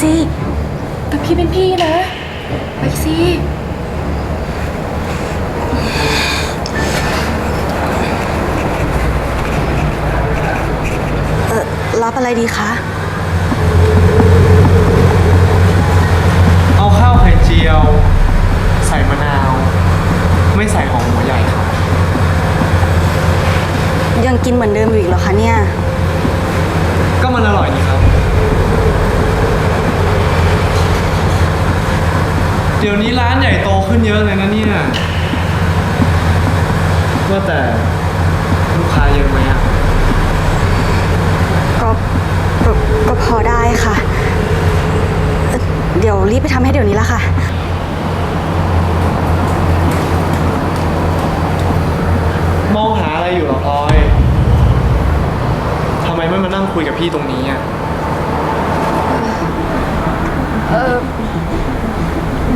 สิแต่พี่เป็นพี่นะ ไปสิ เออรับอะไรดีคะ เอาข้าวไข่เจียว ใส่มะนาว ไม่ใส่หอมหัวใหญ่ครับ ยังกินเหมือนเดิมอยู่อีกเหรอคะเนี่ย ก็มันอร่อยนี่ครับ เดี๋ยวนี้ร้านใหญ่โตขึ้นเยอะเลยนะเนี่ยว่าแต่ลูกค้าเยอะไหมอะก็ก็ก็พอได้ค่ะเอ่อเดี๋ยวรีบไปทำให้เดี๋ยวนี้ละค่ะ มองหาอะไรอยู่เหรอพลอยทำไมไม่มานั่งคุยกับพี่ตรงนี้อะ เออ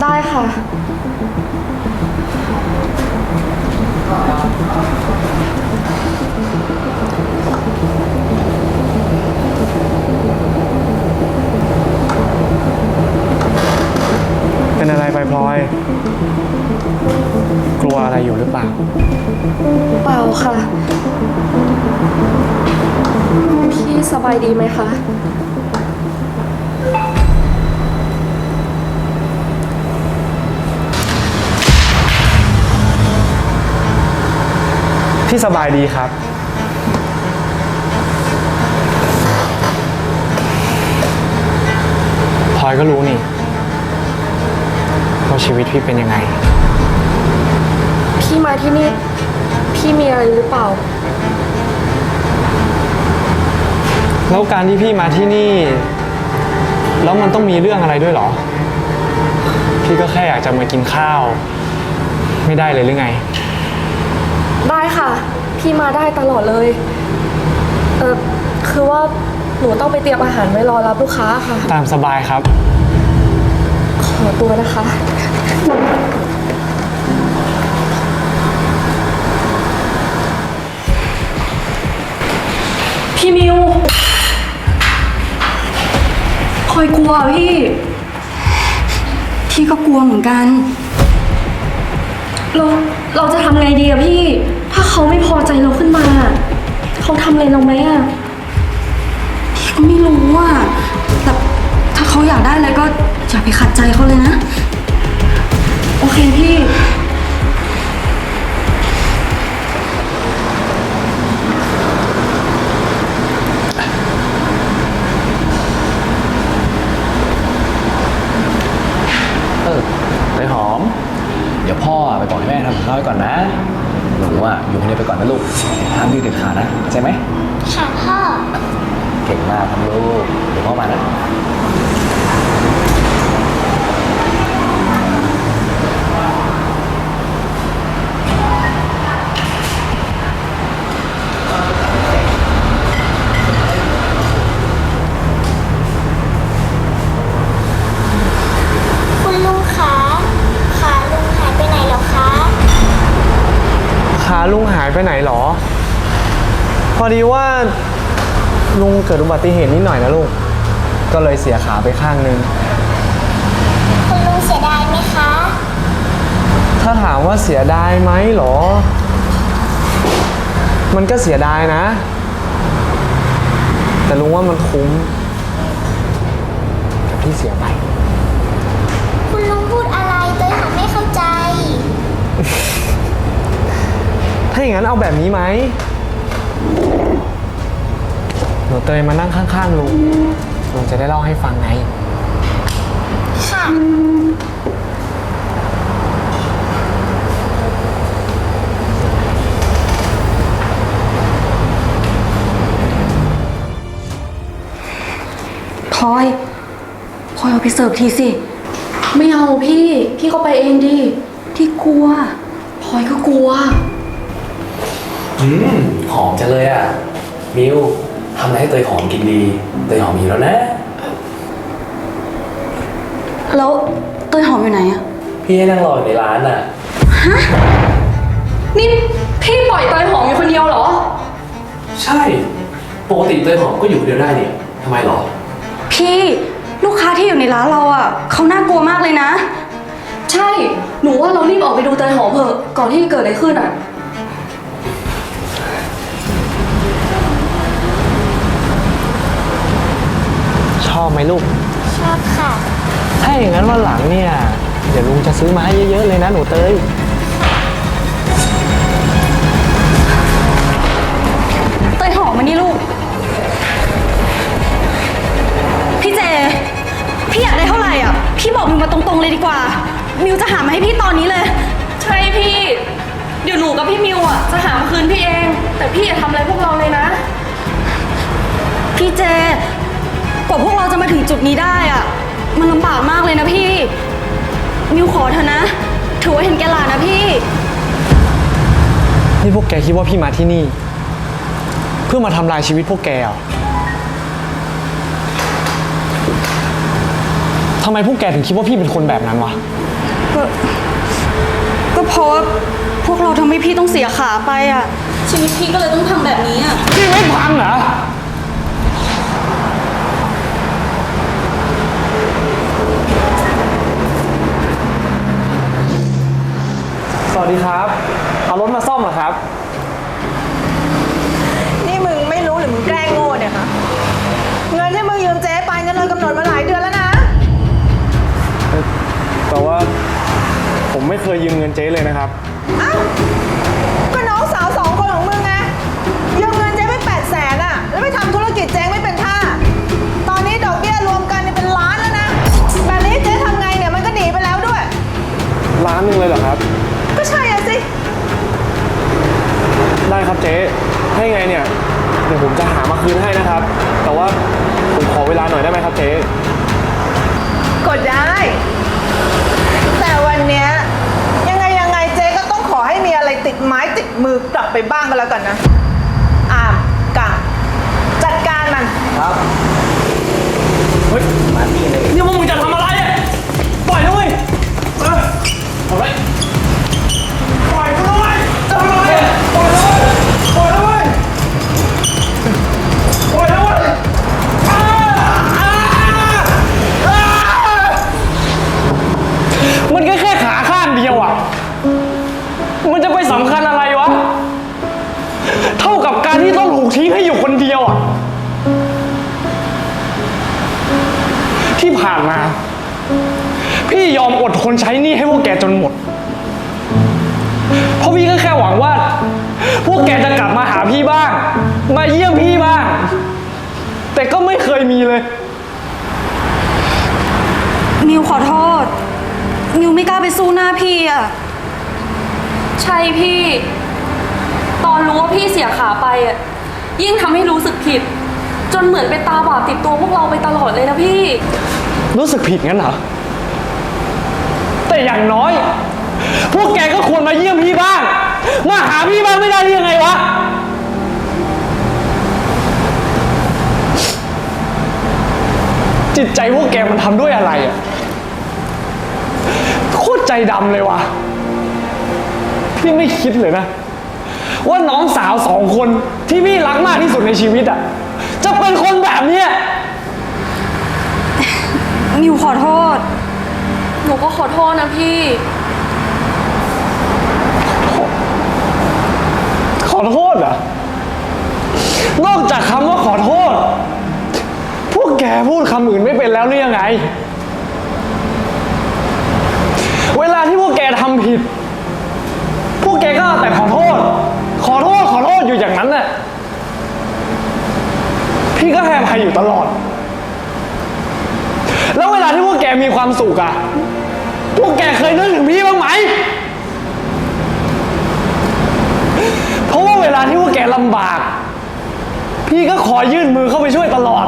ได้ ค่ะ เป็นอะไรไปพลอย กลัวอะไรอยู่หรือเปล่า เปล่าค่ะ พี่สบายดีไหมคะ พี่สบายดีครับ พลอยก็รู้นี่ว่าชีวิตพี่เป็นยังไง พี่มาที่นี่ พี่มีอะไรหรือเปล่า แล้วการที่พี่มาที่นี่ แล้วมันต้องมีเรื่องอะไรด้วยเหรอ พี่ก็แค่อยากจะมากินข้าว ไม่ได้เลยหรือไงได้ค่ะ พี่มาได้ตลอดเลย เออคือว่าหนูต้องไปเตรียมอาหารไว้รอรับลูกค้าค่ะ ตามสบายครับ ขอตัวนะคะ พี่มิวคอยกลัวพี่ พี่ก็กลัวเหมือนกัน เรา เราจะทำไงดีอะพี่ ถ้าเขาไม่พอใจเราขึ้นมา เขาทำอะไรเราไหมอะพี่ก็ไม่รู้อะแต่ถ้าเขาอยากได้อะไรก็อย่าไปขัดใจเขาเลยนะ โอเคพี่ เออเตยหอม เดี๋ยวพ่อไปบอกให้แม่ทำกับข้าวไว้ก่อนนะ หนูอะอยู่คนเดียวไปก่อนนะลูก ห้ามดื้อเด็ดขาดนะเข้าใจไหม ค่ะพ่อ เก่งมากครับลูก เดี๋ยวพ่อมานะ คุณลุงคะขาลุงหายไปไหนแล้วคะ ขาลุงหายไปไหนหรอ พอดีว่าลุงเกิดอุบัติเหตุนิดหน่อยนะลูก ก็เลยเสียขาไปข้างนึง คุณลุงเสียดายไหมคะ ถ้าถามว่าเสียดายไหมหรอ มันก็เสียดายนะ แต่ลุงว่ามันคุ้ม กับที่เสียไป คุณลุงพูดอะไรเต้ยหาไม่เข้าใจ ถ้าอย่างนั้นเอาแบบนี้ไหมห นูเตยมานั่งข้างๆลุงลุงจะได้เล่าให้ฟังไง ค่ะ พลอยพลอยเอาไปเสิร์ฟทีสิ ไม่เอาพี่ พี่ก็ไปเองดิที่กลัวพลอยก็กลัว อืม หอมจังเลยอะ มิว ทำอะไรให้เตยหอมกินดี เตยหอมหิวแล้วนะ แล้วเต้ยหอมอยู่ไหนอะพี่ให้นั่งรออยู่ในร้านอะ นี่พี่ปล่อยเตยหอมอยู่คนเดียวเหรอ ใช่ ปกติเตยหอมก็อยู่คนเดียวได้นี่ทำไมหรอ พี่ลูกค้าที่อยู่ในร้านเราอะเขาน่ากลัวมากเลยนะ ใช่ หนูว่าเรารีบออกไปดูเตยหอมเถอะก่อนที่จะเกิดอะไรขึ้นอะ ไหมลูก ชอบค่ะ ถ้าอย่างนั้นวันหลังเนี่ย เดี๋ยวลุงจะซื้อมาให้เยอะๆเลยนะหนูเตยเตยหอมมานี่ลูก พี่เจ พี่อยากได้เท่าไหร่อะ พี่บอกมิวมาตรงๆเลยดีกว่า มิวจะหามาให้พี่ตอนนี้เลย ใช่พี่ เดี๋ยวหนูกับพี่มิวอะจะหามาคืนพี่เอง แต่พี่อย่าทำอะไรพวกเราเลยนะ พี่เจก ว่าพวกเราจะมาถึงจุดนี้ได้อะมันลำบากมากเลยนะพี่มิวขอเถอะนะ ถือว่าเห็นแก่หลานนะพี่ นี่พวกแกคิดว่าพี่มาที่นี่ เพื่อมาทำลายชีวิตพวกแกเหรอทำไมพวกแกถึงคิดว่าพี่เป็นคนแบบนั้นวะ ก็ก็เพราะว่าพวกเราทำให้พี่ต้องเสียขาไปอะ ชีวิตพี่ก็เลยต้องทำแบบนี้อะ พี่ไม่พังเหรอ สวัสดีครับ เอารถมาซ่อมเหรอครับ นี่มึงไม่รู้หรือมึงแกล้งโง่เนี่ยคะเงินที่มึงยืมเจ๊ไปเงินเลยกำหนดมาหลายเดือนแล้วนะ แต่ว่าผมไม่เคยยืมเงินเจ๊เลยนะครับ เอ้าก็น้องสาวสองคนของมึงไงยืมเงินเจ๊ไปแปดแสนอะแล้วไปทำธุรกิจเจ๊งไม่เป็นท่า ตอนนี้ดอกเบี้ยรวมกันเนี่ยเป็นล้านแล้วนะ แบบนี้เจ๊ทำไงเนี่ยมันก็หนีไปแล้วด้วย ร้านหนึ่งเลยเหรอครับ ได้ครับเจ๊ให้ไงเนี่ยเดี๋ยวผมจะหามาคืนให้นะครับ แต่ว่าผมขอเวลาหน่อยได้ไหมครับเจ๊กดได้ แต่วันเนี้ยยังไงยังไงเจ๊ก็ต้องขอให้มีอะไรติดไม้ติดมือกลับไปบ้างก็แล้วกันนะ อามกังจัดการมันเฮ้ย มาที่เลย นี่มึงจะทำ ม่เคยมีเลย มิวขอโทษ มิวไม่กล้าไปสู้หน้าพี่อะใช่พี่ ตอนรู้ว่าพี่เสียขาไปอะยิ่งทำให้รู้สึกผิด จนเหมือนเป็นตาบาปติดตัวพวกเราไปตลอดเลยนะพี่ รู้สึกผิดงั้นเหรอ แต่อย่างน้อย พวกแกก็ควรมาเยี่ยมพี่บ้าง มาหาพี่บ้างไม่ได้หรือยังไงวะ จิตใจพวกแกมันทำด้วยอะไรอะโคตรใจดำเลยวะพี่ไม่คิดเลยนะ ว่าน้องสาวสองคนที่พี่รักมากที่สุดในชีวิตอะจะเป็นคนแบบเนี้ยมิวขอโทษ หนูก็ขอโทษนะพี่ ขอโทษเหรอนอกจากคำว่าขอโทษ แกพูดคำอื่นไม่เป็นแล้วหรือยังไง เวลาที่พวกแกทำผิด พวกแกก็แต่ขอโทษ ขอโทษขอโทษอยู่อย่างนั้นน่ะ พี่ก็ให้อภัยอยู่ตลอด แล้วเวลาที่พวกแกมีความสุขอะพวกแกเคยนึกถึงพี่บ้างไหม เพราะว่าเวลาที่พวกแกลำบาก พี่ก็คอยยื่นมือเข้าไปช่วยตลอด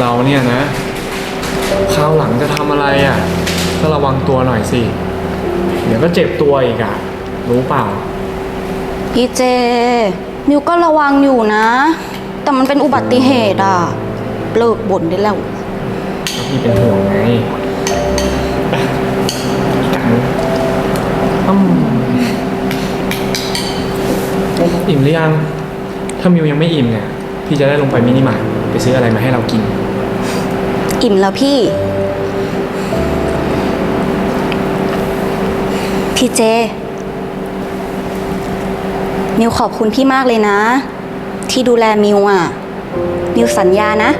เราเนี่ยนะคราวหลังจะทำอะไรอะ่ะก็ระวังตัวหน่อยสิ เดี๋ยวก็เจ็บตัวอีกอะ่ะ รู้เปล่าพี่เจ นิวก็ระวังอยู่นะ แต่มันเป็นอุบัติเหตุอะ เลิกบ่นได้แล้วพี่เป็นห่วงไงอิ่มหรือยัง ถ้ามิวยังไม่อิ่มเนี่ย พี่จะได้ลงไปมินิมาร์ทไปซื้ออะไรมาให้เรากิน อิ่มแล้วพี่ พี่เจ มิวขอบคุณพี่มากเลยนะ ที่ดูแลมิวอะ มิวสัญญานะ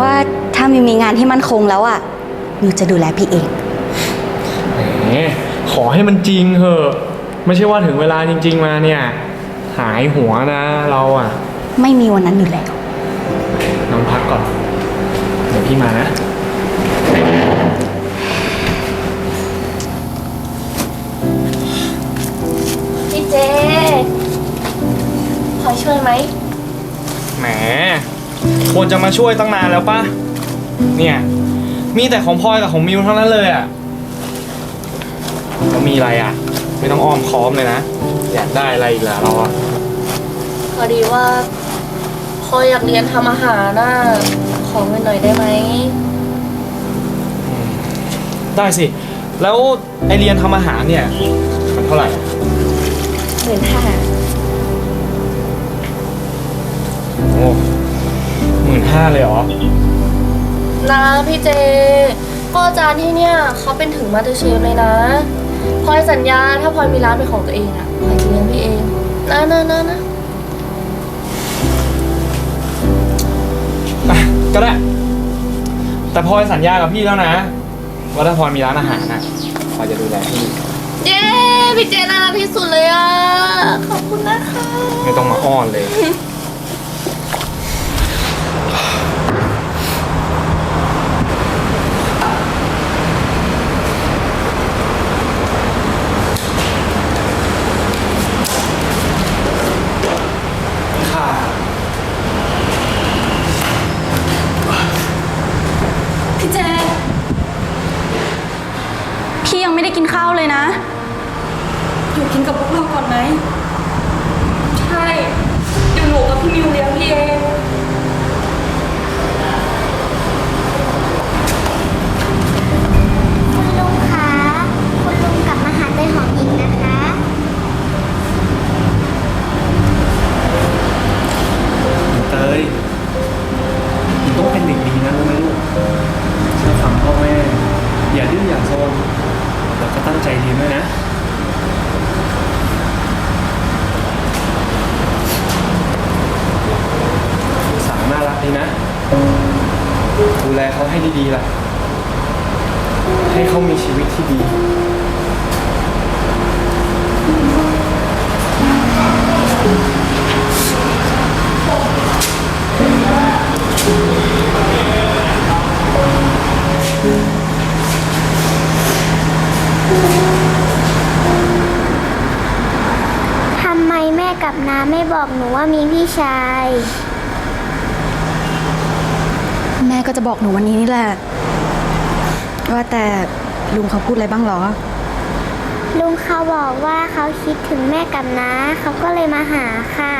ว่าถ้ามิวมีงานที่มั่นคงแล้วอะ มิวจะดูแลพี่เอง แหมขอให้มันจริงเหอะไม่ใช่ว่าถึงเวลาจริง ๆ มาเนี่ย หายหัวนะเราอะ ไม่มีวันนั้นอยู่แล้ว น้องพักก่อน เดี๋ยวพี่มานะ ควรจะมาช่วยตั้งนานแล้วปะเนี่ย มีแต่ของพลอยกับของมิวเท่านั้นเลยอะ่ะแล้วมีอะไรอะ่ะ ไม่ต้องอ้อมค้อมเลยนะ อยากได้อะไรอีกล่ะเราอะพอดีว่าพออยากเรียนทำอาหารน่ะขอเงินหน่อยได้ไหมได้สิ แล้วไอเรียนทำอาหารเนี่ย มันเท่าไหร่อะหมื่นห้าโอ้ หมื่นห้าเลยเหรอ นะพี่เจก็อาจารย์ที่เนี่ยเขาเป็นถึงมาสเตอร์เชฟเลยนะพลอยสัญญาถ้าพลอยมีร้านเป็นของตัวเองอะพลอยจะเลี้ยงพี่เองนะนะนะนะอะก็ได้ แต่พลอยสัญญากับพี่แล้วนะ ว่าถ้าพลอยมีร้านอาหารน่ะพลอยจะดูแลพี่เย้พี่เจน่ารักที่สุดเลยอะขอบคุณนะคะ ไม่ต้องมาอ้อนเลย ค่ะ พี่เจ พี่ยังไม่ได้ กินข้าวเลยนะ อยู่กินกับพวกเราก่อนไหม ใช่ เดี๋ยวหนูกับพี่มิวเลี้ยงพี่เอง ชาย แม่ก็จะบอกหนูวันนี้นี่แหละ ว่าแต่ลุงเขาพูดอะไรบ้างเหรอ ลุงเขาบอกว่าเขาคิดถึงแม่กับน้าเขาก็เลยมาหาค่ะ